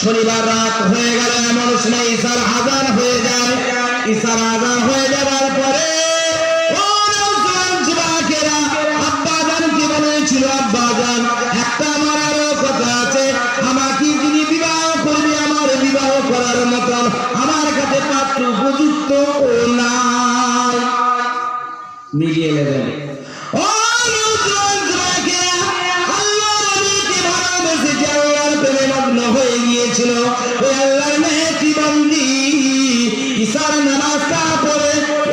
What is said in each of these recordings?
শনিবার রাত হয়ে গেল, এমন সময় ঈশার আজান হয়ে যায়। ঈশার আজান হয়ে যাওয়ার পরে কি বলেছিল আব্বাজান, একটা আমার আরও কথা আছে, আমাকে যিনি বিবাহ করবে, আমার বিবাহ করার মতন, আমার কাছে পাত্র উপযুক্ত প্রেমে মগ্ন হয়ে গিয়েছিল, ওই আল্লাহর মেহেদি বান্দি, ঈশার নামাজটা পড়ে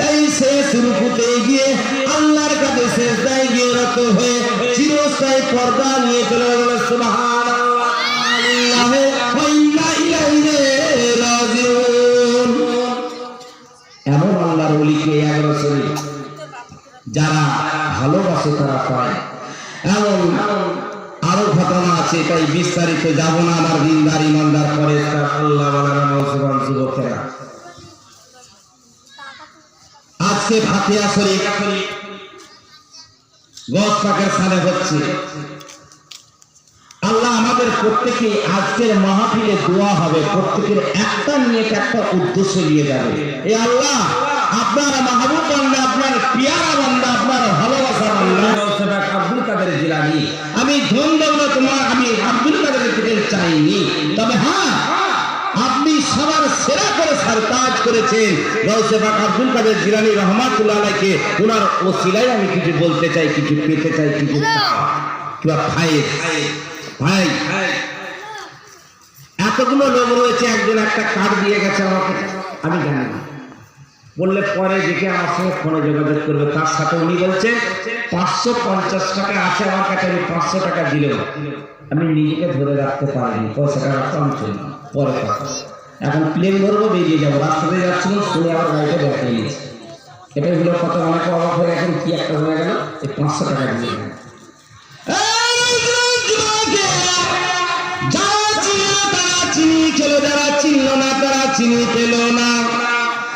এই শেষ রুকুতে গিয়ে আল্লাহর কাছে সেজদায় গিয়ে রত হয়ে চিরস্থায়ী পর্দা নিয়ে চলে গেল। সুবহানাল্লাহ। ওয়া ইন্না ইলাইহি রাজিউন। এমন আল্লাহর ওলিকে এক বছরে যারা ভালোবাসে তারা পায়। এমন আরও ঘটনা আছে, তাই বিস্তারিত যাব না আমার দিনদার, ইমানদার পরে আল্লাহ যুবকেরা। আজকে ফাতিয়া শরীফ গছ পাকের সালে হচ্ছে। আল্লাহ আমাদের প্রত্যেকে আজকের মাহফিলে দোয়া হবে, প্রত্যেকের একটা নিয়ে একটা উদ্দেশ্য নিয়ে যাবে। এ আল্লাহ আপনার মাহবুব বান্দা আপনার পিয়ারা বান্দা আপনার ভালোবাসা বান্দা। আব্দুল কাদের জিলানি? আমি ধন দৌলত তোমার আমি আব্দুল কাদের থেকে চাইনি। তবে হ্যাঁ আপনি সবার সেরা করে সারতাজ করেছেন। গৌসে পাক আব্দুল কাদের জিলানি রহমাতুল্লাহ আলাইকে ওনার ওসিলায় আমি কিছু বলতে চাই কিছু পেতে চাই কিছু কিংবা ফাইজ ভাই এতগুলো লোক রয়েছে একজন একটা কার্ড দিয়ে গেছে আমাকে। আমি জানি না। বললে পরে দেখে আমার সঙ্গে ফোনে যোগাযোগ করবে। তার সাথে উনি বলছে, পাঁচশো পঞ্চাশ টাকা আছে আমার কাছে, আমি পাঁচশো টাকা দিলেও আমি নিজেকে ধরে রাখতে পারিনি। পয়সাটা রাখতাম ছিল পরে কথা। এখন প্লেন ধরবো, বেরিয়ে যাব। রাস্তাতে যাচ্ছিলাম, শুনে আমার গাড়িটা দেখে নিয়েছি এটাই হলো কথা। অনেক অবাক হয়ে এখন কি একটা হয়ে গেল? এই পাঁচশো টাকা দিয়ে যারা চিনি যারা চিনল না তারা চিনি পেল না।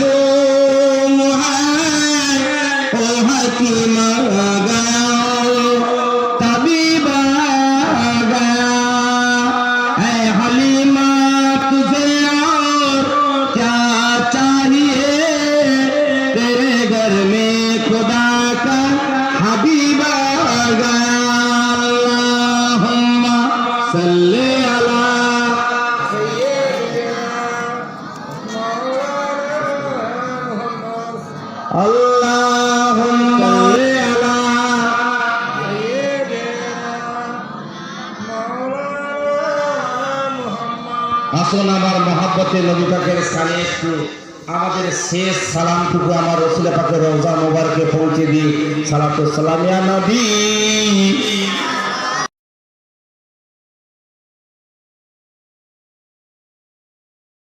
গো মহান ও হাকিমা। আসুন আমার মহাব্বতে নবী পাকের স্থানে একটু আমাদের শেষ সালামটুকু আমার রসুল পাকের রোজা মোবারকে পৌঁছে দিই। সালাতু সালামিয়া নবী।